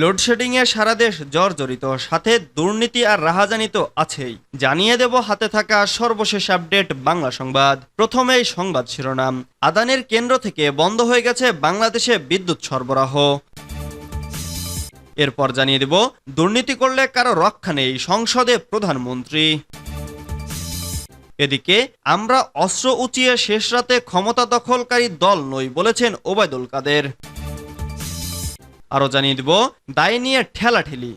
লোডশেডিংয়ে সারা দেশ জর্জরিত, সাথে দুর্নীতি আর রাহাজানি তো আছেই। জানিয়ে দেব হাতে থাকা সর্বশেষ আপডেট বাংলা সংবাদ। প্রথমেই সংবাদ শিরোনাম। আদানির কেন্দ্র থেকে বন্ধ হয়ে গেছে বাংলাদেশে বিদ্যুৎ সরবরাহ। এরপর জানিয়ে দেব, দুর্নীতি করলে কারও রক্ষা নেই সংসদে প্রধানমন্ত্রী। এদিকে, আমরা অস্ত্র উঁচিয়ে শেষ রাতে ক্ষমতা দখলকারী দল নই বলেছেন ওবায়দুল কাদের। আরও জানিয়ে দিব, দায় নিয়ে ঠেলাঠেলি।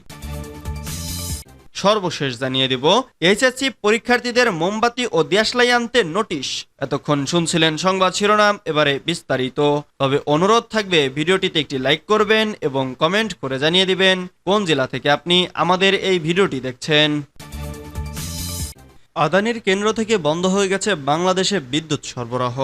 সর্বশেষ জানিয়ে দিব, এইচএসসি পরীক্ষার্থীদের মোমবাতি ও দেশলাই আনতে নোটিশ। এতক্ষণ শুনছিলেন সংবাদ শিরোনাম, এবারে বিস্তারিত। তবে অনুরোধ থাকবে, ভিডিওটিতে একটি লাইক করবেন এবং কমেন্ট করে জানিয়ে দিবেন, কোন জেলা থেকে আপনি আমাদের এই ভিডিওটি দেখছেন। আদানির কেন্দ্র থেকে বন্ধ হয়ে গেছে বাংলাদেশে বিদ্যুৎ সরবরাহ।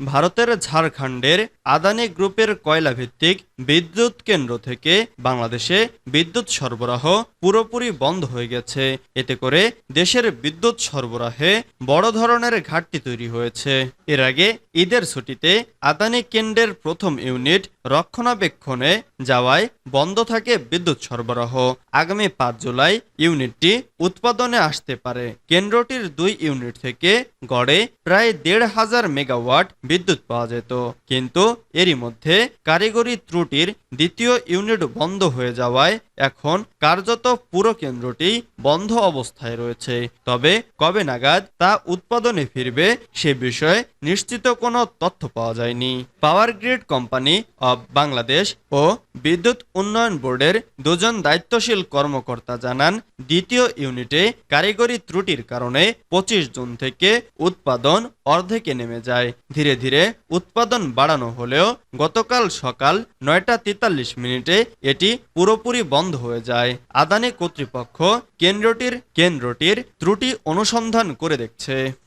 ভারতের ঝাড়খণ্ডের আদানি গ্রুপের কয়লা ভিত্তিক বিদ্যুৎ কেন্দ্র থেকে বাংলাদেশে বিদ্যুৎ সরবরাহ পুরোপুরি বন্ধ হয়ে গেছে। এতে করে দেশের বিদ্যুৎ সরবরাহে বড় ধরনের ঘাটতি তৈরি হয়েছে। এর আগে ঈদের ছুটিতে আদানি কেন্দ্রের প্রথম ইউনিট রক্ষণাবেক্ষণে যাওয়ায় বন্ধ থাকে বিদ্যুৎ সরবরাহ। আগামী পাঁচ জুলাই ইউনিটটি উৎপাদনে আসতে পারে। কেন্দ্রটির দুই ইউনিট থেকে গড়ে প্রায় দেড় হাজার মেগাওয়াট বিদ্যুৎ পাওয়া যেত। কিন্তু এরই মধ্যে কারিগরি ত্রুটির দ্বিতীয় ইউনিট বন্ধ হয়ে যাওয়ায় এখন কার্যত পুরো কেন্দ্রটি বন্ধ অবস্থায় রয়েছে। তবে কবে নাগাদ তা উৎপাদনে ফিরবে সে বিষয়ে নিশ্চিত কোনো তথ্য পাওয়া যায়নি। Power grid company of Bangladesh ও বিদ্যুৎ উন্নয়ন বোর্ডের দুজন দায়িত্বশীল কর্মকর্তা জানান, দ্বিতীয় ইউনিটে কারিগরি ত্রুটির কারণে পঁচিশ জুন থেকে উৎপাদন অর্ধেকে নেমে যায়। ধীরে ধীরে উৎপাদন বাড়ানো হলেও গতকাল সকাল নয়টা তেতাল্লিশ মিনিটে এটি পুরোপুরি বন্ধ হয়ে যায়। আদানি কর্তৃপক্ষ কেন্দ্রটির কেন্দ্রটির ত্রুটি অনুসন্ধান করে দেখছে।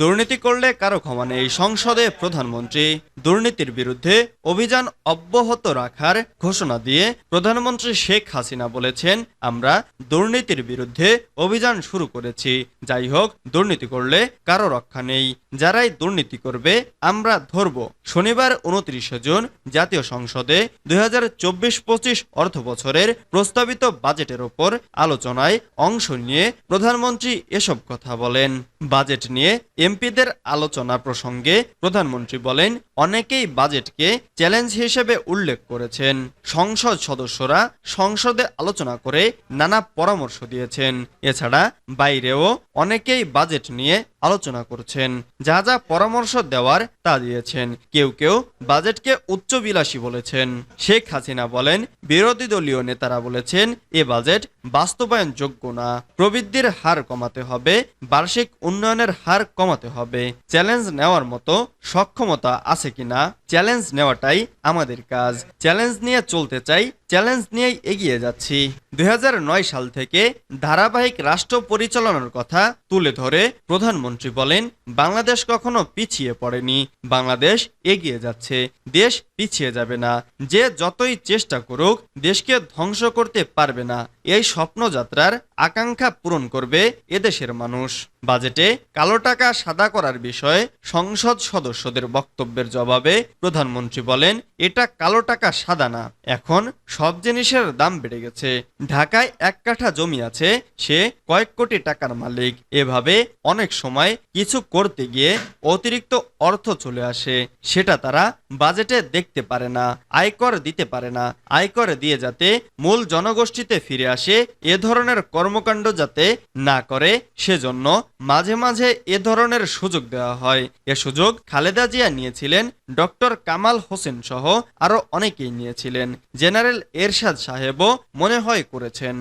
দুর্নীতি করলে কারও ক্ষমা নেই সংসদে প্রধানমন্ত্রী। দুর্নীতির বিরুদ্ধে অভিযান অব্যাহত রাখার ঘোষণা দিয়ে প্রধানমন্ত্রী শেখ হাসিনা বলেছেন, আমরা দুর্নীতির বিরুদ্ধে অভিযান শুরু করেছি। যাই হোক, দুর্নীতি করলে কারও রক্ষা নেই। যারাই দুর্নীতি করবে, আমরা ধরব। শনিবার উনত্রিশে জুন, জাতীয় সংসদে দুই হাজার চব্বিশ পঁচিশ অর্থ বছরের প্রস্তাবিত বাজেটের ওপর আলোচনায় অংশ নিয়ে প্রধানমন্ত্রী এসব কথা বলেন। বাজেট নিয়ে এমপিদের আলোচনা প্রসঙ্গে প্রধানমন্ত্রী বলেন, অনেকেই বাজেটকে চ্যালেঞ্জ হিসেবে উল্লেখ করেছেন। সংসদ সদস্যরা সংসদে আলোচনা করে নানা পরামর্শ দিয়েছেন। এছাড়া বাইরেও অনেকেই বাজেট নিয়ে আলোচনা করছেন। যা যা পরামর্শ দেওয়ার তা দিয়েছেন। কেউ কেউ বাজেটকে উচ্চবিলাসী বলেছেন। শেখ হাসিনা বলেন, বিরোধী দলীয় নেতারা বলেছেন, এ বাজেট বাস্তবায়নযোগ্য না। প্রবৃদ্ধির হার কমাতে হবে, বার্ষিক উন্নয়নের হার কমাতে হবে। চ্যালেঞ্জ নেওয়ার মতো সক্ষমতা আছে কিনা? চ্যালেঞ্জ নেওয়াটাই আমাদের কাজ। চ্যালেঞ্জ নিয়ে চলতে চাই চ্যালেঞ্জ নিয়েই এগিয়ে যাচ্ছি। দুই হাজার নয় সাল থেকে ধারাবাহিক রাষ্ট্র পরিচালনার কথা তুলে ধরে প্রধানমন্ত্রী বলেন, বাংলাদেশ কখনো পিছিয়ে পড়েনি। বাংলাদেশ এগিয়ে যাচ্ছে। দেশ পিছিয়ে যাবে না। যে যতই চেষ্টা করুক, দেশকে ধ্বংস করতে পারবে না। এই স্বপ্নযাত্রার আকাঙ্ক্ষা পূরণ করবে এদেশের মানুষ। বাজেটে কালো টাকা সাদা করার বিষয়ে সংসদ সদস্যদের বক্তব্যের জবাবে প্রধানমন্ত্রী বলেন, এটা কালো টাকা সাদা না। এখন সব জিনিসের দাম বেড়ে গেছে। ঢাকায় এক কাঠা জমি আছে, সে কয়েক কোটি টাকার মালিক। এভাবে অনেক সময় কিছু করতে গিয়ে অতিরিক্ত অর্থ চলে আসে। সেটা তারা বাজেটে দেখতে পারে না, আয়কর দিতে পারে না। আয়কর দিয়ে যাতে মূল জনগোষ্ঠীতে ফিরে আসে, এ ধরনের কর্মকাণ্ড যাতে না করে, সেজন্য মাঝে মাঝে এ ধরনের সুযোগ দেওয়া হয়। এ সুযোগ খালেদা জিয়া নিয়েছিলেন, ডক্টর কামাল হোসেন সহ আরও অনেকেই নিয়েছিলেন। জেনারেল এরশাদ সাহেবও মনে হয় করেছেন।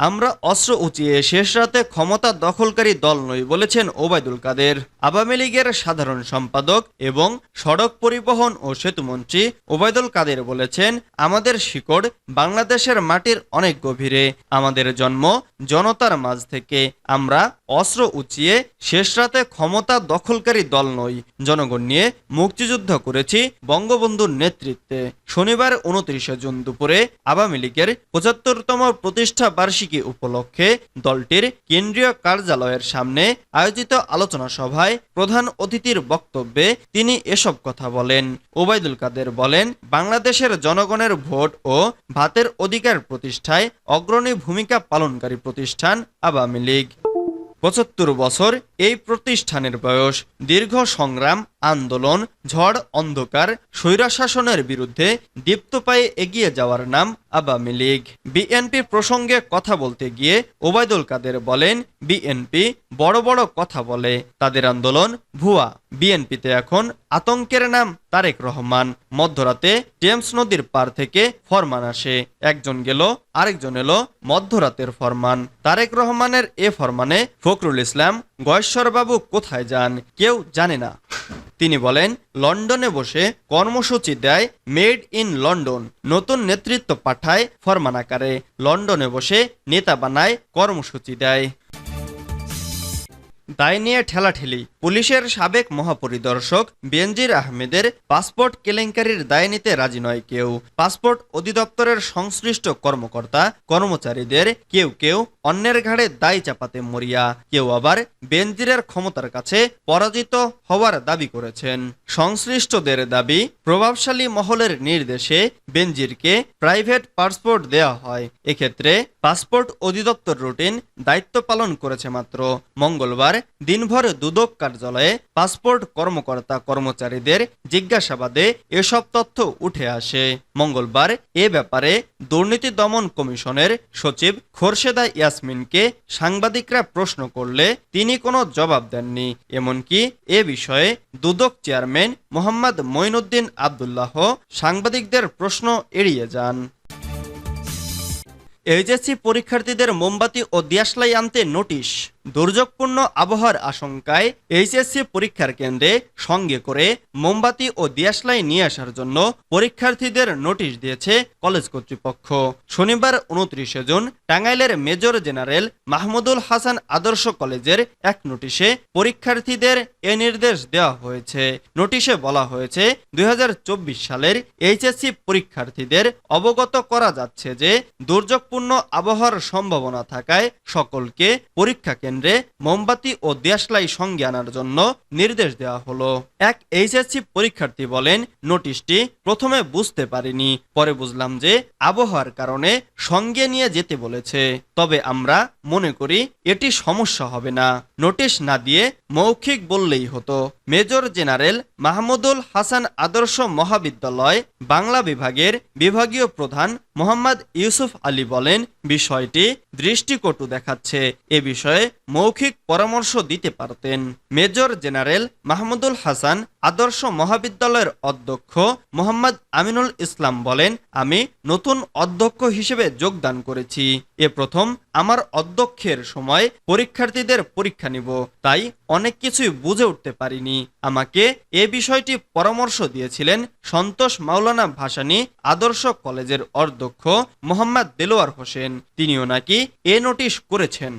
আমরা অস্ত্র উঁচিয়ে শেষ রাতে ক্ষমতা দখলকারী দল নই, বলেছেন ওবায়দুল কাদের। আওয়ামী লীগের সাধারণ সম্পাদক এবং সড়ক পরিবহন ও সেতুমন্ত্রী ওবায়দুল কাদের বলেছেন, আমাদের শিকড় বাংলাদেশের মাটির অনেক গভীরে। আমাদের জন্ম জনতার মাঝ থেকে। আমরা অস্ত্র উঁচিয়ে শেষ রাতে ক্ষমতা দখলকারী দল নই। জনগণ নিয়ে মুক্তিযুদ্ধ করেছি বঙ্গবন্ধুর নেতৃত্বে। শনিবার উনত্রিশে জুন দুপুরে আওয়ামী লীগের পঁচাত্তরতম প্রতিষ্ঠা বার্ষিক বার্ষিকী উপলক্ষে দলটির কেন্দ্রীয় কার্যালয়ের সামনে আয়োজিত আলোচনা সভায় প্রধান অতিথির বক্তব্যে তিনি এসব কথা বলেন। ওবায়দুল কাদের বলেন, বাংলাদেশের জনগণের ভোট ও ভাতের অধিকার প্রতিষ্ঠায় অগ্রণী ভূমিকা পালনকারী প্রতিষ্ঠান আওয়ামী লীগ। পঁচাত্তর বছর এই প্রতিষ্ঠানের বয়স, দীর্ঘ সংগ্রাম আন্দোলন, ঝড়, অন্ধকার, স্বৈরাশাসনের বিরুদ্ধে দীপ্ত পায়ে এগিয়ে যাওয়ার নাম আওয়ামী লীগ। বিএনপি প্রসঙ্গে কথা বলতে গিয়ে ওবায়দুল কাদের বলেন, বিএনপি বড় বড় কথা বলে, তাদের আন্দোলন ভুয়া। বিএনপিতে এখন আতঙ্কের নাম তারেক রহমান। মধ্যরাতে টেমস নদীর পার থেকে ফরমান আসে। একজন গেল, আরেকজন এলো মধ্যরাতের ফরমান। তারেক রহমানের এ ফরমানে ফখরুল ইসলাম, গয়েশ্বরবাবু কোথায় যান? কেউ জানে না। তিনি বলেন, লন্ডনে বসে কর্মসূচি দেয় মেড ইন লন্ডন, নতুন নেতৃত্ব পাঠায় ফরমান আকারে। লন্ডনে বসে নেতা বানায় কর্মসূচি দেয়। দায় নিয়ে ঠেলাঠেলি। পুলিশের সাবেক মহাপরিদর্শক বেনজির আহমেদের পাসপোর্ট কেলেঙ্কারির দায় নিতে রাজি নয় কেউ। পাসপোর্ট অধিদপ্তরের সংশ্লিষ্ট কর্মকর্তা, কর্মচারীদের কেউ কেউ অন্যের ঘাড়ে দায় চাপাতে মরিয়া। কেউ আবার বেনজিরের ক্ষমতার কাছে পরাজিত হওয়ার দাবি করেছেন। সংশ্লিষ্টদের দাবি, প্রভাবশালী মহলের নির্দেশে বেনজিরকে প্রাইভেট পাসপোর্ট দেওয়া হয়। এক্ষেত্রে পাসপোর্ট অধিদপ্তর রুটিন দায়িত্ব পালন করেছে মাত্র। মঙ্গলবার দিনভর দুদক কার্যালয়ে পাসপোর্ট কর্মকর্তা কর্মচারীদের জিজ্ঞাসাবাদে এসব তথ্য উঠে আসে। মঙ্গলবার এ ব্যাপারে দুর্নীতি দমন কমিশনের সচিব খোরশেদা ইয়াসমিনকে সাংবাদিকরা প্রশ্ন করলে তিনি কোনো জবাব দেননি। এমনকি এ বিষয়ে দুদক চেয়ারম্যান মোহাম্মদ মঈনুদ্দিন আবদুল্লাহ সাংবাদিকদের প্রশ্ন এড়িয়ে যান। এইচএসসি পরীক্ষার্থীদের মোমবাতি ও দিয়াশলাই আনতে নোটিশ। দুর্যোগপূর্ণ আবহাওয়ার আশঙ্কায় এইচএসসি পরীক্ষার কেন্দ্রে সঙ্গে করে মোমবাতি ও দিয়াশলাই নিয়ে আসার জন্য পরীক্ষার্থীদের নোটিশ দিয়েছে কলেজ কর্তৃপক্ষ। শনিবার উনত্রিশে জুন টাঙ্গাইলের মেজর জেনারেল মাহমুদুল হাসান আদর্শ কলেজের এক নোটিশে পরীক্ষার্থীদের এ নির্দেশ দেওয়া হয়েছে। নোটিশে বলা হয়েছে, দুই হাজার চব্বিশ সালের এইচএসসি পরীক্ষার্থীদের অবগত করা যাচ্ছে যে দুর্যোগপূর্ণ আবহাওয়ার সম্ভাবনা থাকায় সকলকে পরীক্ষা কেন্দ্রে মোমবাতি ও দেশলাই সঙ্গে আনার জন্য নির্দেশ দেওয়া হলো। এক এইচএসসি পরীক্ষার্থী বলেন, নোটিশটি প্রথমে বুঝতে পারিনি। পরে বুঝলাম যে আবহাওয়ার কারণে সঙ্গে নিয়ে যেতে বলেছে। তবে আমরা মনে করি এটি সমস্যা হবে না। নোটিশ না দিয়ে মৌখিক বললেই হতো। মেজর জেনারেল মাহমুদুল হাসান আদর্শ মহাবিদ্যালয়, বাংলা বিভাগের বিভাগীয় প্রধান মোহাম্মদ ইউসুফ আলী বলেন, বিষয়টি দৃষ্টিকটু দেখাচ্ছে। এ বিষয়ে মৌখিক পরামর্শ দিতে পারতেন। মেজর জেনারেল মাহমুদুল হাসান আদর্শ মহাবিদ্যালয়ের অধ্যক্ষ মোহাম্মদ আমিনুল ইসলাম বলেন, আমি নতুন অধ্যক্ষ হিসেবে যোগদান করেছি। এ প্রথম আমার অধ্যক্ষের সময় পরীক্ষার্থীদের পরীক্ষা নিব। তাই অনেক কিছুই বুঝে উঠতে পারিনি। আমাকে এ বিষয়টি পরামর্শ দিয়েছিলেন সন্তোষ মাওলানা ভাসানী আদর্শ কলেজের অধ্যক্ষ মোহাম্মদ দেলোয়ার হোসেন। তিনিও নাকি এ নোটিশ করেছেন।